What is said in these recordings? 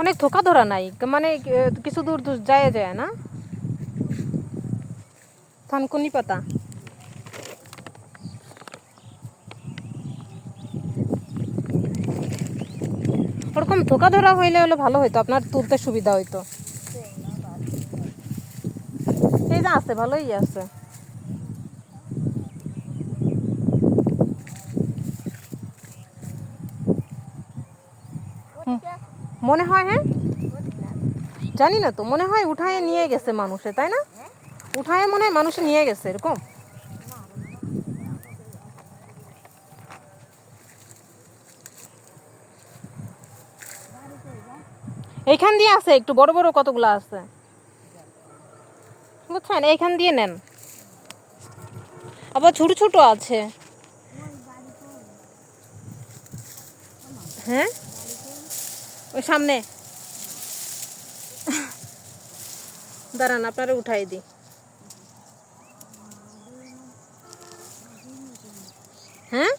অনেক ধোকা ধরা নাই। মানে কিছু দূর দূর যায় যায় না। থানকুনি পাতা। ওরকম ধোকা ধরা হইলে হলে ভালো হইতো, আপনার তুলতে সুবিধা হইতো। এই যে আছে, ভালোই আছে। মনে হয় হ্যাঁ? জানি না তো, মনে হয় উঠায় নিয়ে গেছে মানুষে, তাই না? উঠায় মনে হয় মানুষে নিয়ে গেছে, এরকম? এইখান দিয়ে আছে, একটু বড় বড় কতগুলো আছে? বুঝছেন? এইখান দিয়ে নেন। আবার ছোট ছোট আছে। হ্যাঁ? ওই সামনে। দাঁড়ান, আপনারা উঠাই দিই। হ্যাঁ?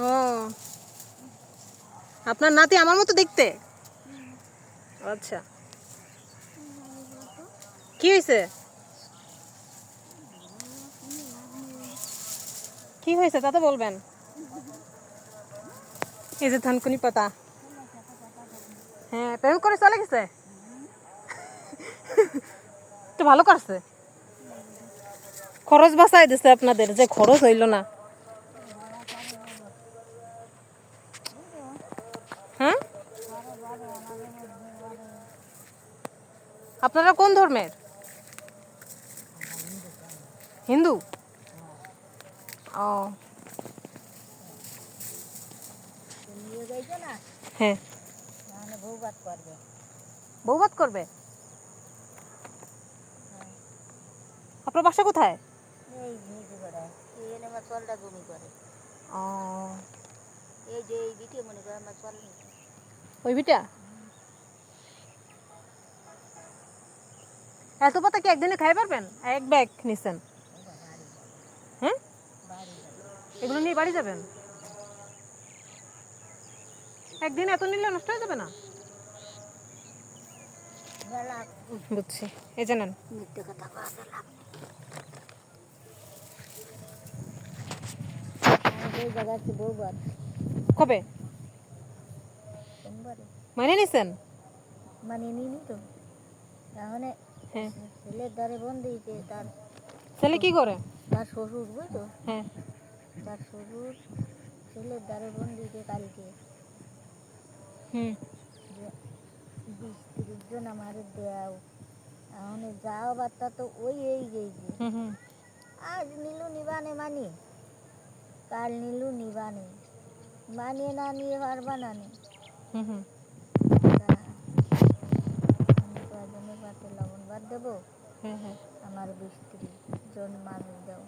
ও। আপনার নাতি আমার মতো দেখতে? আচ্ছা। কি হয়েছে কি হয়েছে তা তো বলবেন। এই যে ধানকুনি পাতা। হ্যাঁ প্রেম করে চলে গেছে? তো ভালো করছে। খরচ বাঁচাই দিছে আপনাদের, যে খরচ হইল না। হ্যাঁ? আপনারা কোন ধর্মের? হিন্দু? ও নিয়ে যাইছে না হ্যাঁ। বউ বাদ করবে বৌবাদ করবে আপনার বাসা কোথায়? ওই বিটা এত পাতা কি একদিনে খাই পারবেন? এক ব্যাগ নিছেন। হ্যাঁ? বাড়ি এগুলো নিয়ে বাড়ি যাবেন? একদিন এত নিলে নষ্ট হয়ে যাবে না? বুঝছি। এই বউ বাদ কবে? মানে নিছেন? মানে নিনি তো। তাহলে হ্যাঁ। ছেলের দ্বারে বন্দিতে তার ছেলে কি করে? তার শ্বশুর বুঝতো হ্যাঁ। তার শ্বশুর ছেলের দ্বারে বন্দিতে কালকে। হুম। বিশ তিরিশ জন আমার দেও। এখন যাও বার্তা তো ওই এই হুম আজ নীলু নিবানে মানি কাল নীলু নিবানে। মানিয়ে না নিয়ে পারবা না নি। পাতে লবণ বাদ দেবো। হ্যাঁ হ্যাঁ। আমার বিশ তিরিশ জন মানুষ দাও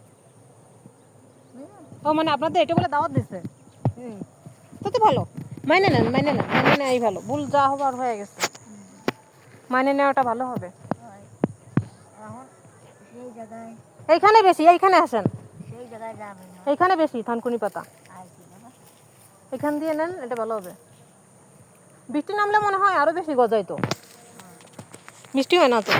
ও মানে আপনাদের এটা বলে দাওয়াত দিছে? হুম। তো ভালো। মাইনে নেন মাইনে নেন, মাইনে নেওয়াই ভালো। ভুল যা হবার হয়ে গেছে। মাইনে নেওয়াটা ভালো হবে। এইখানে বেশি, এইখানে আসেন। না এইখানে বেশি, থানকুনি পাতা। এখান দিয়ে নেন, এটা ভালো হবে। বৃষ্টি নামলে মনে হয় আরও বেশি গজাইতো। মিষ্টি হয় না তো?